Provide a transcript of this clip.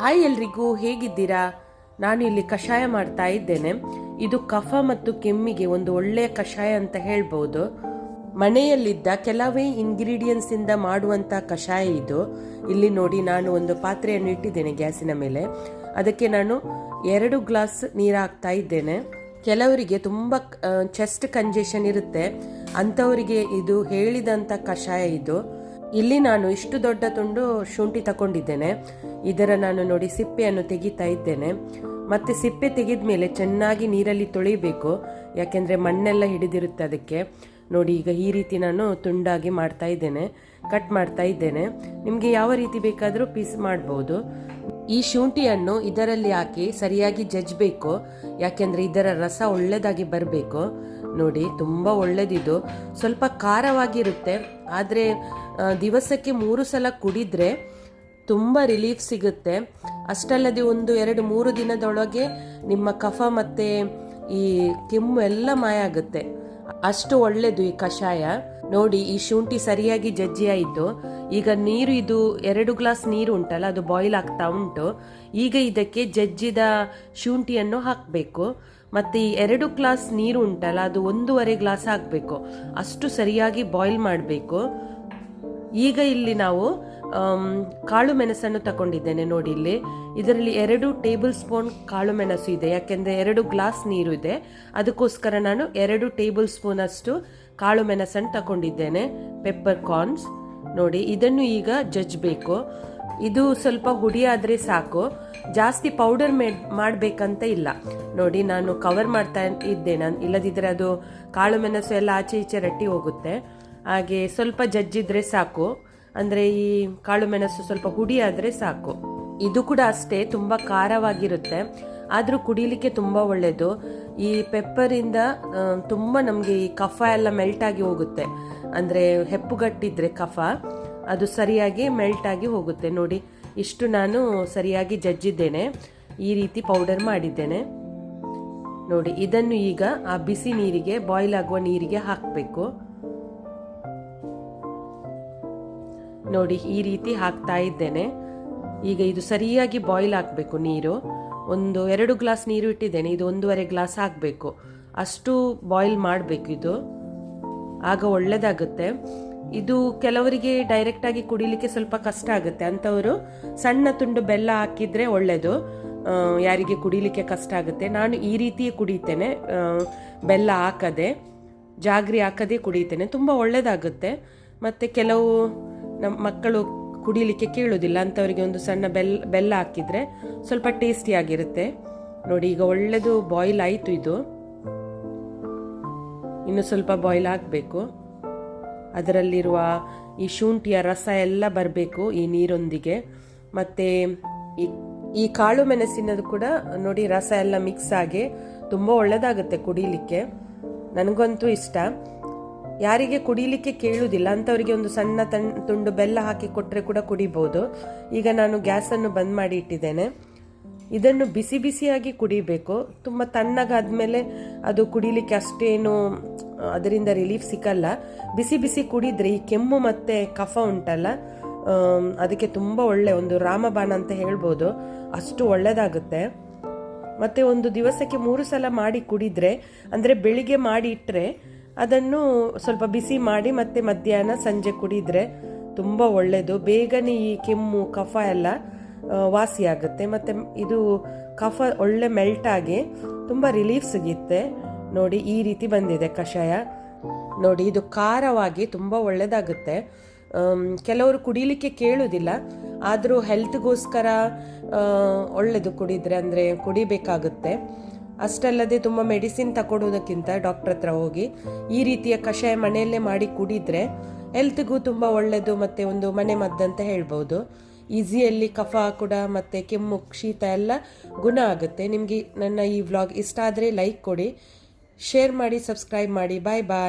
Hi ಎಲ್ರಿಗೂ ಹೇಗಿದ್ದೀರಾ? ನಾನು ಇಲ್ಲಿ ಕಷಾಯ ಮಾಡ್ತಾ ಇದ್ದೇನೆ. ಇದು ಕಫ ಮತ್ತು ಕೆಮ್ಮಿಗೆ ಒಂದು ಒಳ್ಳೆಯ ಕಷಾಯ ಅಂತ ಹೇಳ್ಬೋದು. ಮನೆಯಲ್ಲಿದ್ದ ಕೆಲವೇ ಇಂಗ್ರೀಡಿಯೆಂಟ್ಸ್ ಮಾಡುವಂಥ ಕಷಾಯ ಇದು. ಇಲ್ಲಿ ನೋಡಿ ನಾನು ಒಂದು ಪಾತ್ರೆಯನ್ನು ಇಟ್ಟಿದ್ದೇನೆ ಗ್ಯಾಸಿನ ಮೇಲೆ. ಅದಕ್ಕೆ ನಾನು ಎರಡು ಗ್ಲಾಸ್ ನೀರು ಹಾಕ್ತಾ ಇದ್ದೇನೆ. ಕೆಲವರಿಗೆ ತುಂಬ ಚೆಸ್ಟ್ ಕಂಜೆಷನ್ ಇರುತ್ತೆ. ಅಂಥವರಿಗೆ ಇದು ಹೇಳಿದಂಥ ಕಷಾಯ ಇದು. ಇಲ್ಲಿ ನಾನು ಇಷ್ಟು ದೊಡ್ಡ ತುಂಡು ಶುಂಠಿ ತಗೊಂಡಿದ್ದೇನೆ ಇದರ ನಾನು ನೋಡಿ ಸಿಪ್ಪೆಯನ್ನು ತೆಗಿತಾ ಇದ್ದೇನೆ. ಮತ್ತೆ ಸಿಪ್ಪೆ ತೆಗೆದ ಮೇಲೆ ಚೆನ್ನಾಗಿ ನೀರಲ್ಲಿ ತೊಳಿಬೇಕು ಯಾಕೆಂದ್ರೆ ಮಣ್ಣೆಲ್ಲ ಹಿಡಿದಿರುತ್ತೆ ಅದಕ್ಕೆ. ನೋಡಿ, ಈಗ ಈ ರೀತಿ ನಾನು ತುಂಡಾಗಿ ಮಾಡ್ತಾ ಇದ್ದೇನೆ. ಕಟ್ ಮಾಡ್ತಾ ಇದ್ದೇನೆ. ನಿಮಗೆ ಯಾವ ರೀತಿ ಬೇಕಾದರೂ ಪೀಸ್ ಮಾಡ್ಬೋದು. ಈ ಶುಂಠಿಯನ್ನು ಇದರಲ್ಲಿ ಹಾಕಿ ಸರಿಯಾಗಿ ಜಜ್ಬೇಕು. ಯಾಕೆಂದರೆ ಇದರ ರಸ ಒಳ್ಳೆಯದಾಗಿ ಬರಬೇಕು. ನೋಡಿ, ತುಂಬ ಒಳ್ಳೆದಿದು. ಸ್ವಲ್ಪ ಖಾರವಾಗಿರುತ್ತೆ. ಆದರೆ ದಿವಸಕ್ಕೆ ಮೂರು ಸಲ ಕುಡಿದ್ರೆ ತುಂಬ ರಿಲೀಫ್ ಸಿಗುತ್ತೆ. ಅಷ್ಟಲ್ಲದೆ ಒಂದು ಎರಡು ಮೂರು ದಿನದೊಳಗೆ ನಿಮ್ಮ ಕಫ ಮತ್ತು ಈ ಕೆಮ್ಮು ಎಲ್ಲ ಮಾಯ ಆಗುತ್ತೆ ಅಷ್ಟು ಒಳ್ಳೆಯದು ಈ ಕಷಾಯ. ನೋಡಿ, ಈ ಶುಂಠಿ ಸರಿಯಾಗಿ ಜಜ್ಜಿ ಆಯಿತು ಈಗ ನೀರು ಇದು ಎರಡು ಗ್ಲಾಸ್ ನೀರು ಉಂಟಲ್ಲ, ಅದು ಬಾಯ್ಲ್ ಆಗ್ತಾ ಉಂಟು. ಈಗ ಇದಕ್ಕೆ ಜಜ್ಜಿದ ಶುಂಠಿಯನ್ನು ಹಾಕಬೇಕು. ಮತ್ತೆ ಈ ಎರಡು ಗ್ಲಾಸ್ ನೀರು ಉಂಟಲ್ಲ, ಅದು ಒಂದೂವರೆ ಗ್ಲಾಸ್ ಹಾಕಬೇಕು ಅಷ್ಟು ಸರಿಯಾಗಿ ಬಾಯ್ಲ್ ಮಾಡಬೇಕು. ಈಗ ಇಲ್ಲಿ ನಾವು ಕಾಳು ಮೆಣಸನ್ನು ತಗೊಂಡಿದ್ದೇನೆ ನೋಡಿ ಇಲ್ಲಿ. ಇದರಲ್ಲಿ ಎರಡು ಟೇಬಲ್ ಸ್ಪೂನ್ ಕಾಳು ಮೆಣಸು ಇದೆ. ಯಾಕೆಂದರೆ ಎರಡು ಗ್ಲಾಸ್ ನೀರು ಇದೆ. ಅದಕ್ಕೋಸ್ಕರ ನಾನು ಎರಡು ಟೇಬಲ್ ಸ್ಪೂನ್ ಅಷ್ಟು ಕಾಳು ಮೆಣಸನ್ನು ತಗೊಂಡಿದ್ದೇನೆ ಪೆಪ್ಪರ್ ಕಾರ್ನ್ಸ್ ನೋಡಿ, ಇದನ್ನು ಈಗ ಜಜ್ಜಬೇಕು. ಇದು ಸ್ವಲ್ಪ ಹುಡಿ ಆದ್ರೆ ಸಾಕು. ಜಾಸ್ತಿ ಪೌಡರ್ ಮೇ ಮಾಡಬೇಕಂತ ಇಲ್ಲ. ನೋಡಿ, ನಾನು ಕವರ್ ಮಾಡ್ತಾ ಇದ್ದೇನೆ. ಇಲ್ಲದಿದ್ದರೆ ಅದು ಕಾಳು ಮೆಣಸು ಎಲ್ಲ ಆಚೆ ಈಚೆ ರಟ್ಟಿ ಹೋಗುತ್ತೆ. ಹಾಗೆ ಸ್ವಲ್ಪ ಜಜ್ಜಿದ್ರೆ ಸಾಕು. ಅಂದ್ರೆ ಈ ಕಾಳು ಮೆಣಸು ಸ್ವಲ್ಪ ಹುಡಿ ಆದ್ರೆ ಸಾಕು. ಇದು ಕೂಡ ಅಷ್ಟೇ, ತುಂಬಾ ಖಾರವಾಗಿರುತ್ತೆ. ಆದ್ರೂ ಕುಡಿಲಿಕ್ಕೆ ತುಂಬಾ ಒಳ್ಳೆಯದು ಈ ಪೆಪ್ಪರಿಂದ ತುಂಬ ನಮಗೆ ಈ ಕಫ ಎಲ್ಲ ಮೆಲ್ಟ್ ಆಗಿ ಹೋಗುತ್ತೆ. ಅಂದ್ರೆ ಹೆಪ್ಪುಗಟ್ಟಿದ್ರೆ ಕಫ, ಅದು ಸರಿಯಾಗಿ ಮೆಲ್ಟ್ ಆಗಿ ಹೋಗುತ್ತೆ. ನೋಡಿ, ಇಷ್ಟು ನಾನು ಸರಿಯಾಗಿ ಜಜ್ಜಿದ್ದೇನೆ. ಈ ರೀತಿ ಪೌಡರ್ ಮಾಡಿದ್ದೇನೆ. ನೋಡಿ, ಇದನ್ನು ಈಗ ಆ ಬಿಸಿ ನೀರಿಗೆ ಬಾಯ್ಲ್ ಆಗುವ ನೀರಿಗೆ ಹಾಕಬೇಕು. ನೋಡಿ, ಈ ರೀತಿ ಹಾಕ್ತಾ ಇದ್ದೇನೆ. ಈಗ ಇದು ಸರಿಯಾಗಿ ಬಾಯ್ಲ್ ಆಗಬೇಕು ನೀರು. ಒಂದು ಎರಡು ಗ್ಲಾಸ್ ನೀರು ಇಟ್ಟಿದ್ದೇನೆ. ಇದು ಒಂದೂವರೆ ಗ್ಲಾಸ್ ಹಾಕಬೇಕು. ಅಷ್ಟು ಬಾಯ್ಲ್ ಮಾಡಬೇಕು ಇದು. ಆಗ ಒಳ್ಳೆಯದಾಗುತ್ತೆ ಇದು ಕೆಲವರಿಗೆ ಡೈರೆಕ್ಟ್ ಆಗಿ ಕುಡಿಲಿಕ್ಕೆ ಸ್ವಲ್ಪ ಕಷ್ಟ ಆಗುತ್ತೆ. ಅಂಥವರು ಸಣ್ಣ ತುಂಡು ಬೆಲ್ಲ ಹಾಕಿದ್ರೆ ಒಳ್ಳೆಯದು ಯಾರಿಗೆ ಕುಡಿಲಿಕ್ಕೆ ಕಷ್ಟ ಆಗುತ್ತೆ. ನಾನು ಈ ರೀತಿಯೇ ಕುಡಿತೇನೆ. ಬೆಲ್ಲ ಹಾಕದೆ, ಜಾಗ್ರಿ ಹಾಕದೆ ಕುಡಿತೇನೆ. ತುಂಬ ಒಳ್ಳೆಯದಾಗುತ್ತೆ ಮತ್ತು ಕೆಲವು ನಮ್ಮ ಮಕ್ಕಳು ಕುಡಿಲಿಕ್ಕೆ ಕೇಳೋದಿಲ್ಲ, ಅಂಥವರಿಗೆ ಒಂದು ಸಣ್ಣ ಬೆಲ್ಲ ಬೆಲ್ಲ ಹಾಕಿದರೆ ಸ್ವಲ್ಪ ಟೇಸ್ಟಿಯಾಗಿರುತ್ತೆ ನೋಡಿ, ಈಗ ಒಳ್ಳೆಯದು ಬಾಯ್ಲ್ ಆಯಿತು ಇದು. ಇನ್ನು ಸ್ವಲ್ಪ ಬಾಯ್ಲ್ ಆಗಬೇಕು ಅದರಲ್ಲಿರುವ ಈ ಶುಂಠಿಯ ರಸ ಎಲ್ಲ ಬರಬೇಕು ಈ ನೀರೊಂದಿಗೆ. ಮತ್ತೆ ಈ ಈ ಕಾಳು ಮೆಣಸಿನದು ಕೂಡ ನೋಡಿ ರಸ ಎಲ್ಲ ಮಿಕ್ಸ್ ಆಗಿ ತುಂಬ ಒಳ್ಳೆಯದಾಗುತ್ತೆ ಕುಡಿಲಿಕ್ಕೆ. ನನಗಂತೂ ಇಷ್ಟ. ಯಾರಿಗೆ ಕುಡಿಲಿಕ್ಕೆ ಕೇಳುವುದಿಲ್ಲ, ಅಂಥವರಿಗೆ ಒಂದು ಸಣ್ಣ ತಣ್, ತುಂಡು ಬೆಲ್ಲ ಹಾಕಿ ಕೊಟ್ಟರೆ ಕೂಡ ಕುಡಿಬೋದು. ಈಗ ನಾನು ಗ್ಯಾಸನ್ನು ಬಂದ್ ಮಾಡಿ ಇಟ್ಟಿದ್ದೇನೆ. ಇದನ್ನು ಬಿಸಿ ಬಿಸಿಯಾಗಿ ಕುಡಿಬೇಕು. ತುಂಬ ತಣ್ಣಗಾದ್ಮೇಲೆ ಅದು ಕುಡಿಲಿಕ್ಕೆ ಅಷ್ಟೇನು, ಅದರಿಂದ ರಿಲೀಫ್ ಸಿಕ್ಕಲ್ಲ. ಬಿಸಿ ಬಿಸಿ ಕುಡಿದ್ರೆ ಈ ಕೆಮ್ಮು ಮತ್ತೆ ಕಫ ಉಂಟಲ್ಲ ಅದಕ್ಕೆ ತುಂಬ ಒಳ್ಳೆ ಒಂದು ರಾಮಬಾಣ ಅಂತ ಹೇಳ್ಬೋದು. ಅಷ್ಟು ಒಳ್ಳೆಯದಾಗುತ್ತೆ ಮತ್ತೆ ಒಂದು ದಿವಸಕ್ಕೆ ಮೂರು ಸಲ ಮಾಡಿ ಕುಡಿದ್ರೆ, ಅಂದ್ರೆ ಬೆಳಿಗ್ಗೆ ಮಾಡಿ ಇಟ್ಟರೆ ಅದನ್ನು ಸ್ವಲ್ಪ ಬಿಸಿ ಮಾಡಿ ಮತ್ತೆ ಮಧ್ಯಾಹ್ನ, ಸಂಜೆ ಕುಡಿದ್ರೆ ತುಂಬ ಒಳ್ಳೆಯದು ಬೇಗನೆ ಈ ಕೆಮ್ಮು, ಕಫ ಎಲ್ಲ ವಾಸಿಯಾಗುತ್ತೆ. ಮತ್ತೆ ಇದು ಕಫ ಒಳ್ಳೆ ಮೆಲ್ಟ್ ಆಗಿ ತುಂಬ ರಿಲೀಫ್ ಸಿಗುತ್ತೆ. ನೋಡಿ, ಈ ರೀತಿ ಬಂದಿದೆ ಕಷಾಯ. ನೋಡಿ, ಇದು ಖಾರವಾಗಿ ತುಂಬ ಒಳ್ಳೆಯದಾಗುತ್ತೆ ಕೆಲವರು ಕುಡಿಲಿಕ್ಕೆ ಕೇಳುವುದಿಲ್ಲ ಆದರೂ ಹೆಲ್ತ್ಗೋಸ್ಕರ ಒಳ್ಳೆಯದು ಕುಡಿದ್ರೆ ಅಂದರೆ ಕುಡಿಬೇಕಾಗುತ್ತೆ. ಅಷ್ಟಲ್ಲದೆ ತುಂಬ ಮೆಡಿಸಿನ್ ತಗೊಳ್ಳೋದಕ್ಕಿಂತ ಡಾಕ್ಟ್ರ್ ಹತ್ರ ಹೋಗಿ ಈ ರೀತಿಯ ಕಷಾಯ ಮನೆಯಲ್ಲೇ ಮಾಡಿ ಕುಡಿದ್ರೆ ಹೆಲ್ತ್ಗೂ ತುಂಬ ಒಳ್ಳೆಯದು ಮತ್ತು ಒಂದು ಮನೆ ಮದ್ದಂತ ಹೇಳ್ಬೋದು. ಈಸಿಯಲ್ಲಿ ಕಫ ಕೂಡ ಮತ್ತು ಕೆಮ್ಮು, ಶೀತ ಎಲ್ಲ ಗುಣ ಆಗುತ್ತೆ. ನಿಮಗೆ ನನ್ನ ಈ ವ್ಲಾಗ್ ಇಷ್ಟ ಆದರೆ ಲೈಕ್ ಕೊಡಿ ಶೇರ್ ಮಾಡಿ ಸಬ್ಸ್ಕ್ರೈಬ್ ಮಾಡಿ. ಬಾಯ್ ಬಾಯ್